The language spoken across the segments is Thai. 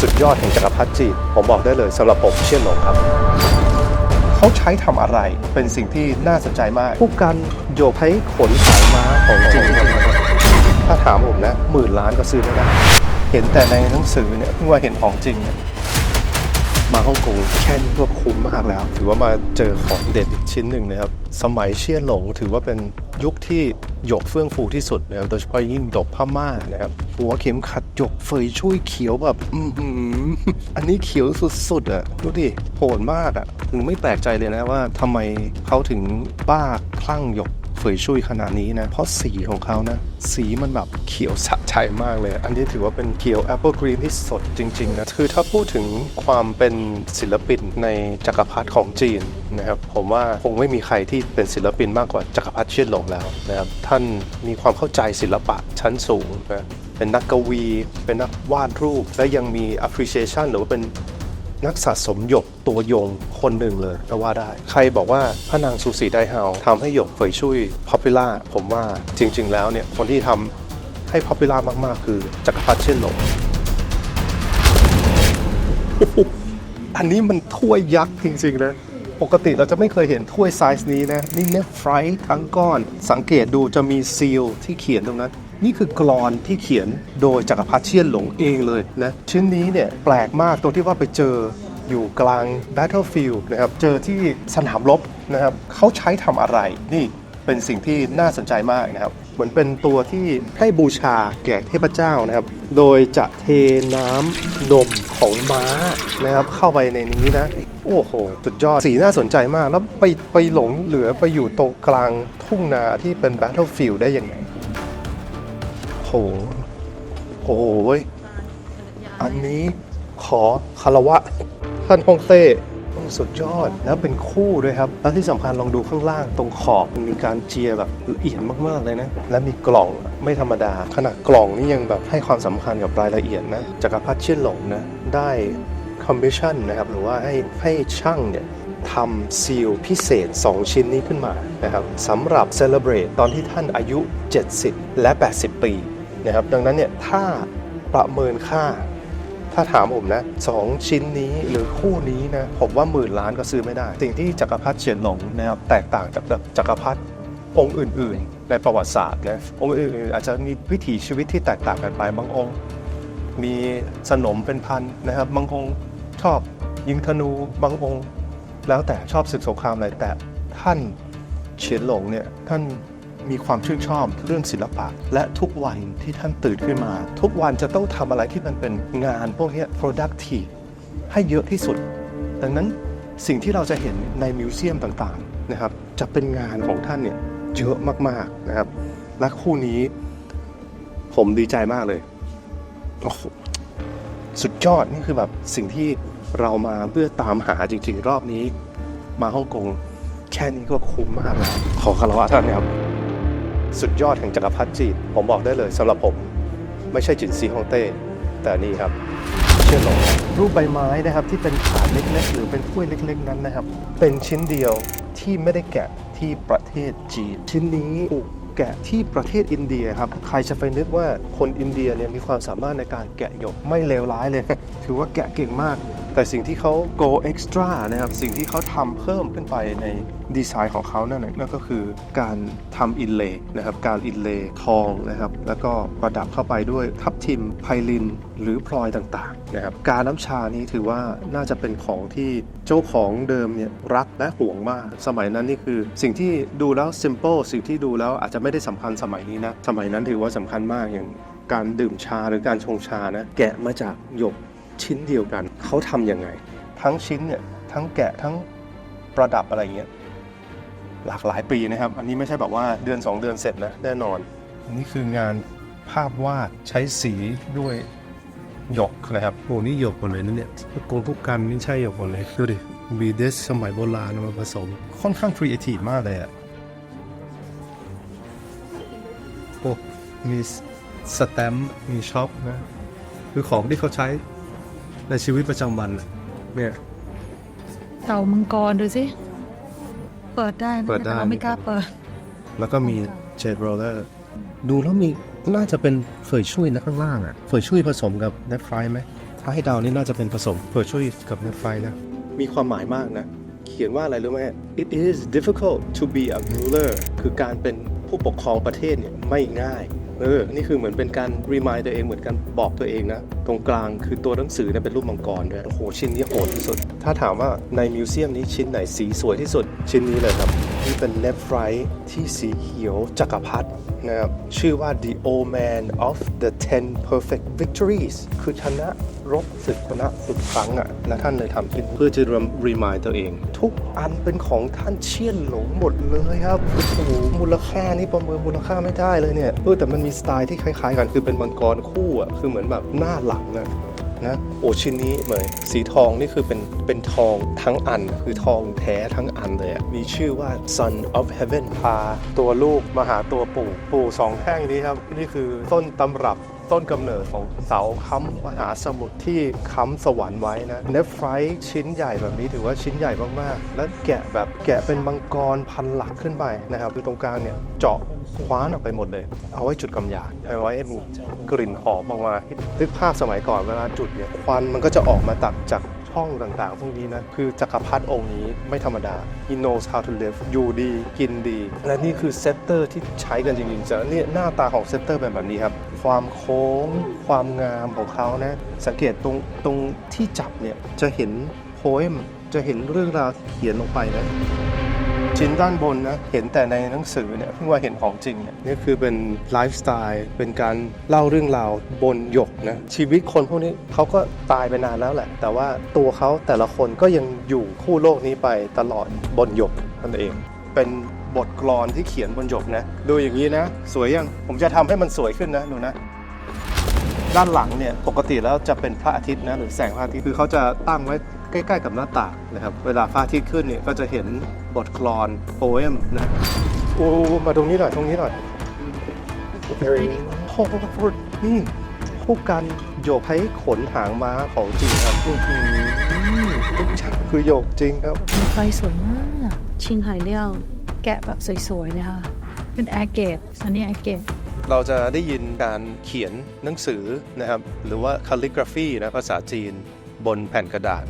สุดยอดแห่งจักรพรรดิจีนผมบอกได้เลยสำหรับผมเชี่ยนหลงครับ เขาใช้ทำอะไรเป็นสิ่งที่น่าสนใจมาก ผู้กันโยกให้ขนสายม้าของจริงครับถ้าถามผมนะหมื่นล้านก็ซื้อไม่ได้เห็นแต่ในหนังสือเนี่ยเพิ่งว่าเห็นของจริงเนี่ย มาฮ่องกงแค่นี้ก็คุ้มมากแล้ว ถือว่ามาเจอของเด็ดอีกชิ้นหนึ่งนะครับ สมัยเชี่ยนหลงถือว่าเป็นยุคที่หยกเฟื่องฟูที่สุดนะครับโดยเฉพาะยิ่งดกผ้าม่านนะครับหัวเข็มขัดหยกเฟยช่วยเขียวแบบอือหืออันนี้เขียวสุดๆอะดูดิโหดมากอะ ถึงไม่แปลกใจเลยนะว่าทำไมเขาถึงบ้าคลั่งหยก ยชุยขนาดนี้นะ เพราะสีของเขานะ สีมันแบบเขียวสะใจมากเลย อันนี้ถือว่าเป็นเขียวแอปเปิลกรีนที่สดจริง ๆ นะ คือถ้าพูดถึงความเป็นศิลปินในจักรพรรดิของจีนนะครับ ผมว่าคงไม่มีใครที่เป็นศิลปินมากกว่าจักรพรรดิเชียนหลงแล้วนะครับ ท่านมีความเข้าใจศิลปะชั้นสูงนะเป็นนักกวี เป็นนักวาดรูป และยังมี appreciation หรือว่าเป็น นักสะสมหยกตัวยงคนหนึ่งเลยก็ว่าได้ ใครบอกว่าพระนางซูสีไดเฮาทำให้หยกเฟยชุย popular ผมว่าจริง ๆ แล้วเนี่ยคนที่ทำให้ popular มากๆ คือจักรพรรดิเช่นหลงอันนี้มันถ้วยยักษ์จริงๆนะปกติเราจะไม่เคยเห็นถ้วยไซส์นี้นะ นี่เนฟไฟทั้งก้อน สังเกตดูจะมีซีลที่เขียนตรงนั้น นี่คือกรอนที่เขียนโดยจักรพรรดิเชียนหลงเองเลยนะชิ้นนี้เนี่ยแปลกมากตรงที่ว่าไปเจออยู่กลาง battlefield นะครับเจอที่สนามรบนะครับเขาใช้ทำอะไรนี่เป็นสิ่งที่น่าสนใจมากนะครับ เหมือนเป็นตัวที่ให้บูชาแก่เทพเจ้านะครับ โดยจะเทน้ำนมของม้านะครับ เข้าไปในนี้นะ โอ้โหสุดยอดสีน่าสนใจมาก แล้วไปไปหลงเหลือไปอยู่ตรงกลางทุ่งนาที่เป็น battlefield ได้ยังไง โหโอ้โหเว้ยอันนี้ขอคารวะท่านฮงเต้สุดยอดแล้วเป็นคู่ด้วยครับ แล้วที่สำคัญลองดูข้างล่างตรงขอบมันมีการเจียแบบละเอียดมากๆเลยนะ และมีกล่องไม่ธรรมดา ขนาดกล่องนี่ยังแบบให้ความสำคัญกับรายละเอียดนะจักรพรรดิเชี่ยนหลงนะได้คอมมิชชั่นนะครับหรือว่าให้ให้ช่างเนี่ยทำซีลพิเศษ 2 ชิ้นนี้ขึ้นมานะครับสำหรับเซเลบรตตอนที่ท่านอายุ 70 และ 80 ปี นะครับ ดังนั้นเนี่ยถ้าประเมินค่า ถ้าถามผมนะสองชิ้นนี้หรือคู่นี้นะผมว่าหมื่นล้านก็ซื้อไม่ได้ สิ่งที่จักรพรรดิเฉียนหลงนะครับแตกต่างจากจักรพรรดิองค์อื่น ๆ ในประวัติศาสตร์นะองค์อื่นๆอาจจะมีวิถีชีวิตที่แตกต่างกันไปบางองค์ มีสนมเป็นพันนะครับบางองค์ชอบยิงธนูบางองค์ แล้วแต่ชอบศึกสงครามอะไรแต่ท่านเฉียนหลงเนี่ยท่าน มีความชื่นชอบเรื่องศิลปะ และทุกวันที่ท่านตื่นขึ้นมา ทุกวันจะต้องทำอะไรที่มันเป็นงานพวกนี้ productive ให้เยอะที่สุด ดังนั้นสิ่งที่เราจะเห็นในมิวเซียมต่างๆนะครับจะเป็นงานของท่านเนี่ยเยอะมากๆนะครับ และคู่นี้ผมดีใจมากเลยโอ้โหสุดยอดนี่คือแบบสิ่งที่เรามาเพื่อตามหาจริงๆ รอบนี้ มาฮ่องกงแค่นี้ก็คุ้มมากแล้วขอคารวะท่านนะครับ สุดยอดแห่งจักรพรรดิจีนผมบอกได้เลยสำหรับผมไม่ใช่จินซีฮ่องเต้ แต่นี่ครับ เชื่อหลงรูปใบไม้นะครับที่เป็นถาดเล็กๆ หรือเป็นถ้วยเล็กๆนั้นนะครับ เป็นชิ้นเดียวที่ไม่ได้แกะที่ประเทศจีน ชิ้นนี้ถูกแกะที่ประเทศอินเดียครับ ใครจะไปนึกว่าคนอินเดียเนี่ยมีความสามารถในการแกะหยกไม่เลวร้ายเลย ถือว่าแกะเก่งมาก แต่สิ่งที่เขา go extra นะครับ สิ่งที่เขาทำเพิ่มขึ้นไปในดีไซน์ของเขานั่นนั่นก็คือการทำอินเลย์นะครับ การอินเลย์ทองนะครับ แล้วก็ประดับเข้าไปด้วยทับทิมไพลิน หรือพลอยต่างๆนะครับ การน้ำชานี้ถือว่าน่าจะเป็นของที่เจ้าของเดิมเนี่ยรักและห่วงมาก สมัยนั้นนี่คือสิ่งที่ดูแล้ว simple สิ่งที่ดูแล้วอาจจะไม่ได้สำคัญสมัยนี้นะ สมัยนั้นถือว่าสำคัญมากอย่างการดื่มชาหรือการชงชานะแกะมาจากหยก ชิ้นเดียวกัน เขาทำยังไง ทั้งชิ้นเนี่ยทั้งแกะทั้งประดับอะไรเงี้ยหลากหลายปีนะครับ อันนี้ไม่ใช่แบบว่าเดือน 2 เดือนเสร็จนะแน่นอนอันนี้คืองานภาพวาดใช้สีด้วยหยกนะครับโอ้นี่หยกหมดเลยนะเนี่ยทุกกงทุกกันนี่ใช่หยกหมดเลยดูดิมีเดสสมัยโบราณเอามาผสม ค่อนข้างครีเอทีฟมากเลยอะโอ้มีสแตมป์มีช็อปนะ คือของที่เขาใช้ ในชีวิตประจำวันน่ะเนี่ย เต่ามังกรดูสิ เปิดได้นะเปิดได้ แต่เราไม่กล้าเปิด แล้วก็มีเจดโรลเลอร์ดูแล้วมีน่าจะเป็นเฟยช่วยนะข้างล่างอะเฟยช่วยผสมกับเนฟไฟไหมใช่ถ้าให้เดานี่น่าจะเป็นผสมเผื่อช่วยกับเนฟไฟนะ มีความหมายมากนะ เขียนว่าอะไรรู้ไหม It is difficult to be a ruler คือการเป็นผู้ปกครองประเทศเนี่ยไม่ง่าย เออ นี่คือเหมือนเป็นการ remind ตัวเองเหมือนกันบอกตัวเองนะ ตรงกลางคือตัวหนังสือเนี่ยเป็นรูปมังกรด้วยโอ้โหชิ้นนี้โหดที่สุด ถ้าถามว่าในมิวเซียมนี้ชิ้นไหนสีสวยที่สุด ชิ้นนี้เลยครับนี่เป็น left right ที่สีเขียวจักรพรรดินะครับชื่อว่า the old man of the ten perfect victories คือชนะรบศึกชนะศึกครั้งอะและท่านเลยทำขึ้นเพื่อจะ remind ตัวเอง ทุกอันเป็นของท่านเชี่ยนหลงหมดเลยครับโอ้โหมูลค่านี่ประเมินมูลค่าไม่ได้เลยเนี่ยเออแต่มันมีสไตล์ที่คล้ายๆกันคือเป็นมังกรคู่อะคือเหมือนแบบหน้าหลังนะนะโอชิ้นนี้เหมยสีทองนี่คือเป็นเป็นทองทั้งอัน คือทองแท้ทั้งอันเลยอะมีชื่อว่า Son of Heaven พาตัวลูกมาหาตัวปู่ปู่สองแท่งนี้ครับ นี่คือต้นตำรับ ต้นกำเนิดของเสาค้ำมหาสมุทรที่ค้ำสวรรค์ไว้นะเนฟไฟชิ้นใหญ่แบบนี้ถือว่าชิ้นใหญ่มากๆ และแกะแบบแกะเป็นมังกรพันหลักขึ้นไปนะครับคือตรงกลางเนี่ยเจาะคว้านออกไปหมดเลย เอาไว้จุดกำยานเอาไว้กลิ่นหอมออกมานึกภาพสมัยก่อนเวลาจุดเนี่ยควันมันก็จะออกมาตักจาก ช่องต่างๆ พวกนี้นะ คือจักรพรรดิองค์นี้ไม่ธรรมดา he knows how to live อยู่ดีกินดี และนี่คือเซตเตอร์ที่ใช้กันจริงๆจะเนี่ยหน้าตาของเซตเตอร์เป็นแบบนี้ครับ ความโค้ง ความงามของเขานะ สังเกตตรงตรงที่จับเนี่ยจะเห็นโพเอมจะเห็นเรื่องราวเขียนลงไปนะ ชิ้นด้านบนนะเห็นแต่ในหนังสือเนี่ยเพิ่งว่าเห็นของจริงเนี่ยนี่คือเป็นไลฟ์สไตล์เป็นการเล่าเรื่องราวบนหยกนะชีวิตคนพวกนี้เขาก็ตายไปนานแล้วแหละ แต่ว่าตัวเขาแต่ละคนก็ยังอยู่คู่โลกนี้ไปตลอดบนหยกนั่นเอง เป็นบทกลอนที่เขียนบนหยกนะดูอย่างนี้นะ สวยยังผมจะทำให้มันสวยขึ้นนะดูนะด้านหลังเนี่ยปกติแล้วจะเป็นพระอาทิตย์นะหรือแสงพระอาทิตย์คือเขาจะตั้งไว้ ใกล้ๆกับหน้าต่างนะครับ เวลาฟ้าที่ขึ้นเนี่ยก็จะเห็นบทคลอนโพเอมนะโอ้มาตรงนี้หน่อยตรงนี้หน่อยโอ้โหนี่ผู้กันโยกให้ขนหางม้าของจริงครับคือโยกจริงครับไฟสวยมากชิงหายเลี้ยวแกะแบบสวยๆเลยค่ะเป็นแอร์เกตอันนี้แอร์เกตเราจะได้ยินการเขียนหนังสือนะครับ หรือว่าคาลิกราฟีนะภาษาจีนบนแผ่นกระดาษ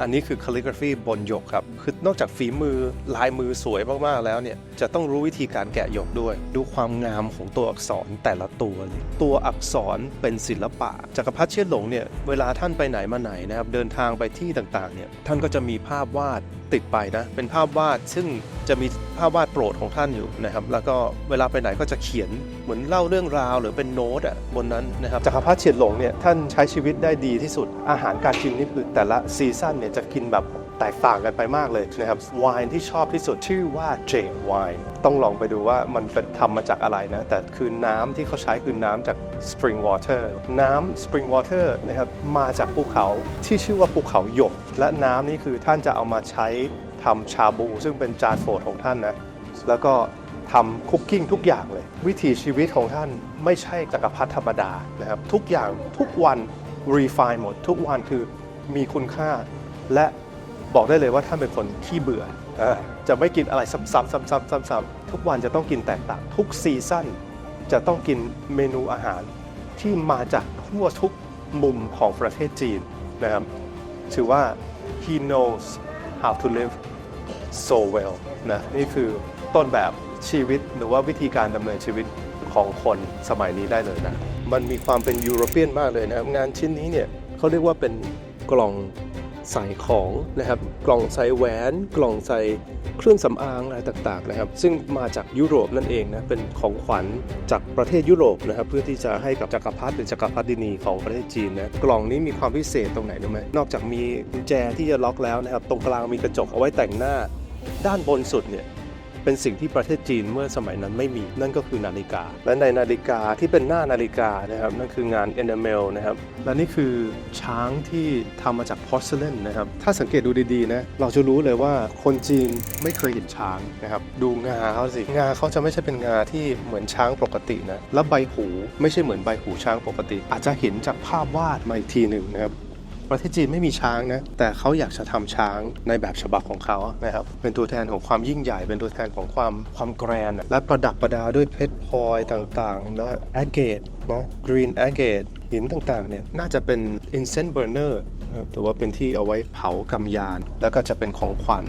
อันนี้คือ calligraphy บนหยกครับ คือนอกจากฝีมือลายมือสวยมาก ๆ แล้วเนี่ย จะต้องรู้วิธีการแกะหยกด้วย ดูความงามของตัวอักษรแต่ละตัวเลยตัวอักษรเป็นศิลปะ จักรพรรดิเชี่ยหลงเนี่ย เวลาท่านไปไหนมาไหนนะครับ เดินทางไปที่ต่าง ๆ เนี่ย ท่านก็จะมีภาพวาด ติดไปนะเป็นภาพวาดซึ่งจะมีภาพวาดโปรดของท่านอยู่นะครับแล้วก็เวลาไปไหนก็จะเขียนเหมือนเล่าเรื่องราวหรือเป็นโน้ตอะบนนั้นนะครับจักรพรรดิเฉียนหลงเนี่ยท่านใช้ชีวิตได้ดีที่สุดอาหารการกินนี่คือแต่ละซีซั่นเนี่ยจะกินแบบ แตกต่างกันไปมากเลยนะครับไวน์ที่ชอบที่สุดชื่อว่าเจมไวน์ต้องลองไปดูว่ามันเป็นทำมาจากอะไรนะ แต่คือน้ำที่เขาใช้คือน้ำจาก spring water น้ำ spring water นะครับมาจากภูเขาที่ชื่อว่าภูเขาหยก และน้ำนี่คือท่านจะเอามาใช้ทำชาบู ซึ่งเป็นจานโปรดของท่านนะแล้วก็ทำคุกกิ้งทุกอย่างเลย วิถีชีวิตของท่านไม่ใช่จักรพรรดิธรรมดานะครับทุกอย่างทุกวัน refine หมด ทุกวันคือมีคุณค่าและ บอกได้เลยว่าท่านเป็นคนที่เบื่ออจะไม่กินอะไรซ้ำๆซ้ำๆซ้ำๆทุกวันจะต้องกินแตกต่างทุกซีซั่นจะต้องกินเมนูอาหารที่มาจากทั่วทุกมุมของประเทศจีนนะครับถือว่า he knows how to live so well นะนี่คือต้นแบบชีวิตหรือว่าวิธีการดำเนินชีวิตของคนสมัยนี้ได้เลยนะ มันมีความเป็นยุโรเปียนมากเลยนะครับงานชิ้นนี้เนี่ยเขาเรียกว่าเป็นกล่อง ใส่ของนะครับ กล่องใส่แหวน กล่องใส่เครื่องสำอางอะไรต่างๆนะครับ ซึ่งมาจากยุโรปนั่นเองนะ เป็นของขวัญจากประเทศยุโรปนะครับ เพื่อที่จะให้กับจักรพรรดิหรือจักรพรรดินีของประเทศจีนนะ กล่องนี้มีความพิเศษตรงไหนรู้ไหมนอกจากมีกุญแจที่จะล็อกแล้วนะครับ ตรงกลางมีกระจกเอาไว้แต่งหน้า ด้านบนสุดเนี่ย เป็นสิ่งที่ประเทศจีนเมื่อสมัยนั้นไม่มีนั่นก็คือนาฬิกา และในนาฬิกาที่เป็นหน้านาฬิกานะครับนั่นคืองาน enamel นะครับและนี่คือช้างที่ทำมาจาก porcelain นะครับถ้าสังเกตดูดีๆนะเราจะรู้เลยว่าคนจีนไม่เคยเห็นช้างนะครับดูงาเขาสิงาเขาจะไม่ใช่เป็นงาที่เหมือนช้างปกตินะแล้วใบหูไม่ใช่เหมือนใบหูช้างปกติ อาจจะเห็นจากภาพวาดมาอีกทีหนึ่งนะครับ ประเทศจีนไม่มีช้างนะ แต่เขาอยากจะทำช้างในแบบฉบับของเขานะครับ เป็นตัวแทนของความยิ่งใหญ่ เป็นตัวแทนของความความแกรน และประดับประดาด้วยเพชรพลอยต่างๆ แล้วแอเกตนะกรีนแอเกตหินต่างๆ เนี่ย น่าจะเป็น incense burner นะครับหรือว่าเป็นที่เอาไว้เผากำยาน แล้วก็จะเป็นของขวัญ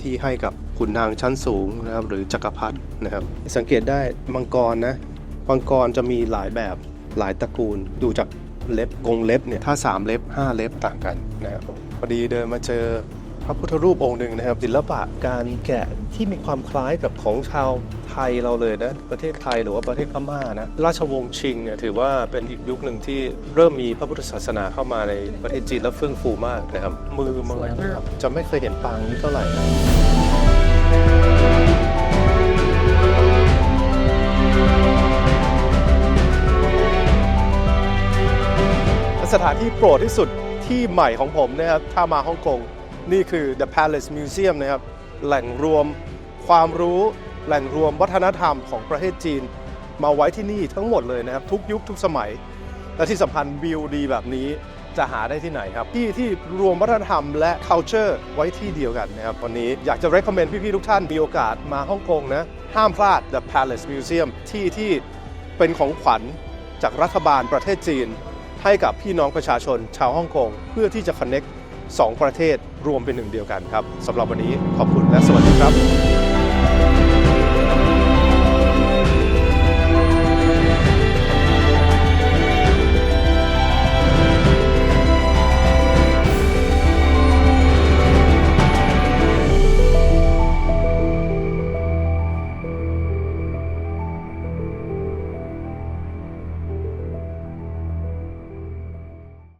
ที่ให้กับขุนนางชั้นสูงนะครับ หรือจักรพรรดินะครับ สังเกตได้มังกรนะ มังกรจะมีหลายแบบหลายตระกูล ดูจาก เล็บกรงเล็บเนี่ยถ้า 3 เล็บ 5 เล็บต่างกันนะครับพอดีเดินมาเจอพระพุทธรูปองค์หนึ่งนะครับศิลปะการแกะที่มีความคล้ายกับของชาวไทยเราเลยนะประเทศไทยหรือว่าประเทศพม่านะราชวงศ์ชิงเนี่ยถือว่าเป็นอีกยุคหนึ่งที่เริ่มมีพระพุทธศาสนาเข้ามาในประเทศจีนแล้วเฟื่องฟูมากนะครับมือมือจะไม่เคยเห็นปางนี้เท่าไหร่ สถานที่โปรดที่สุดที่ใหม่ของผมนะครับถ้ามาฮ่องกงนี่คือ The Palace Museum นะครับแหล่งรวมความรู้แหล่งรวมวัฒนธรรมของประเทศจีน มาไว้ที่นี่ทั้งหมดเลยนะครับ ทุกยุคทุกสมัย และที่สำคัญวิวดีแบบนี้จะหาได้ที่ไหนครับ ที่ที่รวมวัฒนธรรมและ culture ไว้ที่เดียวกันนะครับ วันนี้อยากจะ recommend พี่ๆทุกท่านมีโอกาสมาฮ่องกงนะ ห้ามพลาด The Palace Museum ที่ที่เป็นของขวัญจากรัฐบาลประเทศจีน ให้กับพี่น้องประชาชนชาวฮ่องกงเพื่อที่จะคอนเน็กสองประเทศรวมเป็นหนึ่งเดียวกันครับสำหรับวันนี้ขอบคุณและสวัสดีครับ